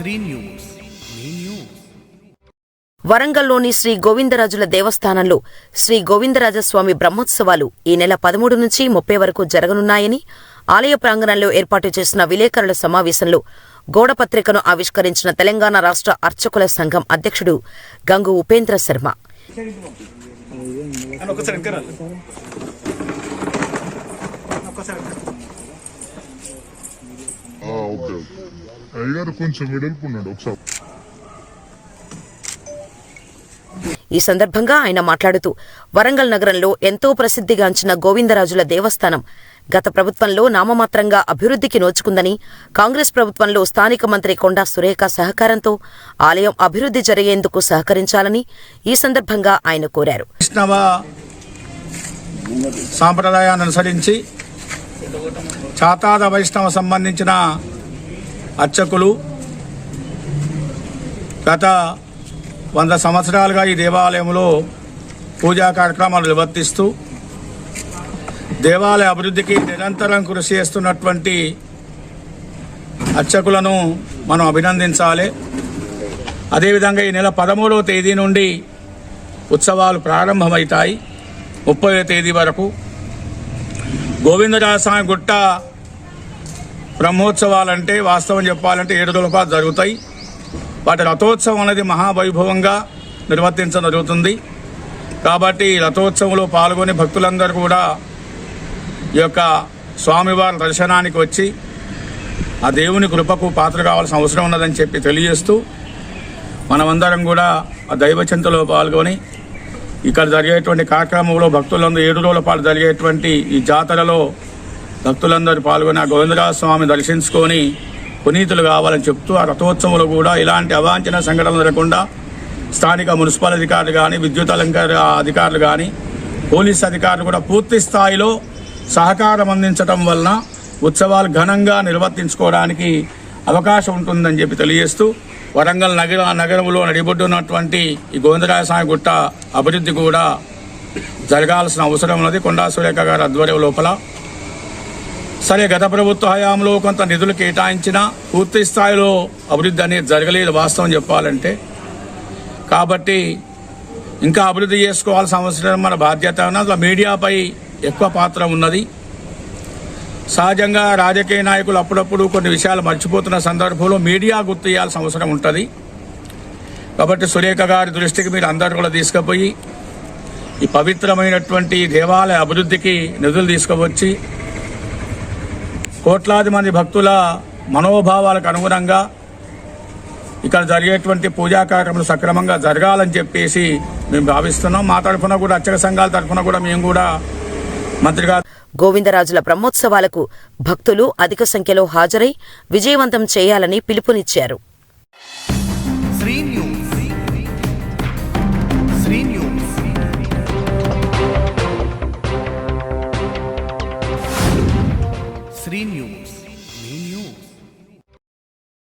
Green news. మీ news. వరంగల్లోని శ్రీ గోవిందరాజుల దేవస్థానంలో శ్రీ గోవిందరాజస్వామి బ్రహ్మోత్సవాలు ఈ నెల పదమూడు నుంచి ముప్పై వరకు జరగనున్నాయని ఆలయ ప్రాంగణంలో ఏర్పాటు చేసిన విలేకరుల సమావేశంలో గోడపత్రికను ఆవిష్కరించిన తెలంగాణ రాష్ట్ర అర్చకుల సంఘం అధ్యక్షుడు గంగు ఉపేంద్ర శర్మ. ఒకసారి అయ్యగారు కొంచెం వెడల్పు ఉన్నాడు ఒకసారి. ఈ సందర్భంగా ఆయన మాట్లాడుతూ వరంగల్ నగరంలో ఎంతో ప్రసిద్ధిగాంచిన గోవిందరాజుల దేవస్థానం గత ప్రభుత్వంలో నామమాత్రంగా అభివృద్ధికి నోచుకుందని కాంగ్రెస్ ప్రభుత్వంలో స్థానిక మంత్రి కొండా సురేఖ సహకారంతో ఆలయం అభివృద్ధి జరిగేందుకు సహకరించాలని ఈ సందర్భంగా ఆయన కోరారు. వైష్ణవ సాంప్రదాయాన్ని అనుసరించి చాతాద వైష్ణవ సంబంధించిన అర్చకులు గత వంద సంవత్సరాలుగా ఈ దేవాలయంలో పూజా కార్యక్రమాలు నిర్వర్తిస్తూ దేవాలయ అభివృద్ధికి నిరంతరం కృషి చేస్తున్నటువంటి అర్చకులను మనం అభినందించాలి. అదేవిధంగా ఈ నెల పదమూడవ తేదీ నుండి ఉత్సవాలు ప్రారంభమవుతాయి. ముప్పై తేదీ వరకు. గోవిందరాజస్వామి గుట్ట బ్రహ్మోత్సవాలంటే వాస్తవం చెప్పాలంటే ఏడు రోజుల జరుగుతాయి. వాటి రథోత్సవం అనేది మహావైభవంగా నిర్వర్తించడం జరుగుతుంది. కాబట్టి రథోత్సవంలో పాల్గొని భక్తులందరూ కూడా ఈ యొక్క స్వామివారి దర్శనానికి వచ్చి ఆ దేవుని కృపకు పాత్ర కావాల్సిన అవసరం ఉన్నదని చెప్పి తెలియజేస్తూ మనమందరం కూడా ఆ దైవచింతలో పాల్గొని ఇక్కడ జరిగేటువంటి కార్యక్రమంలో భక్తులందరూ ఏడు రోజుల పాటు జరిగేటువంటి ఈ జాతరలో భక్తులందరూ పాల్గొని ఆ గోవిందరాజ స్వామి దర్శించుకొని పునీతులు కావాలని చెప్తూ ఆ రథోత్సవంలో కూడా ఇలాంటి అవాంఛన సంఘటనలు జరగకుండా స్థానిక మున్సిపల్ అధికారులు కానీ విద్యుత్ అలంకార అధికారులు కానీ పోలీస్ అధికారులు కూడా పూర్తి స్థాయిలో సహకారం అందించడం వలన ఉత్సవాలు ఘనంగా నిర్వర్తించుకోవడానికి అవకాశం ఉంటుందని చెప్పి తెలియజేస్తూ వరంగల్ నగర నగరంలో నడిబొడ్డున్నటువంటి ఈ గోవిందరాజస్వామి గుట్ట అభివృద్ధి కూడా జరగాల్సిన అవసరం ఉన్నది. కొండా సురేఖ గారి ఆధ్వర్యం లోపల సరే గత ప్రభుత్వ హయాంలో కొంత నిధులు కేటాయించినా పూర్తి స్థాయిలో అభివృద్ధి అనేది జరగలేదు వాస్తవం చెప్పాలంటే. కాబట్టి ఇంకా అభివృద్ధి చేసుకోవాల్సిన అవసరం మన బాధ్యత ఉన్నది. మీడియాపై ఎక్కువ పాత్ర ఉన్నది. సహజంగా రాజకీయ నాయకులు అప్పుడప్పుడు కొన్ని విషయాలు మర్చిపోతున్న సందర్భంలో మీడియా గుర్తు చేయాల్సిన అవసరం ఉంటుంది. కాబట్టి సురేఖ గారి దృష్టికి మీరు అందరు కూడా తీసుకుపోయి ఈ పవిత్రమైనటువంటి దేవాలయ అభివృద్ధికి నిధులు తీసుకువచ్చి కోట్లాది మంది భక్తుల మనోభావాలకు అనుగుణంగా ఇక్కడ జరిగేటువంటి పూజా కార్యక్రమాలు సక్రమంగా జరగాలని చెప్పేసి మేము భావిస్తున్నాం. మా తరఫున కూడా అర్చక సంఘాల తరఫున కూడా మేము కూడా మంత్రి గారు గోవిందరాజుల బ్రహ్మోత్సవాలకు భక్తులు అధిక సంఖ్యలో హాజరై విజయవంతం చేయాలని పిలుపునిచ్చారు. Three News.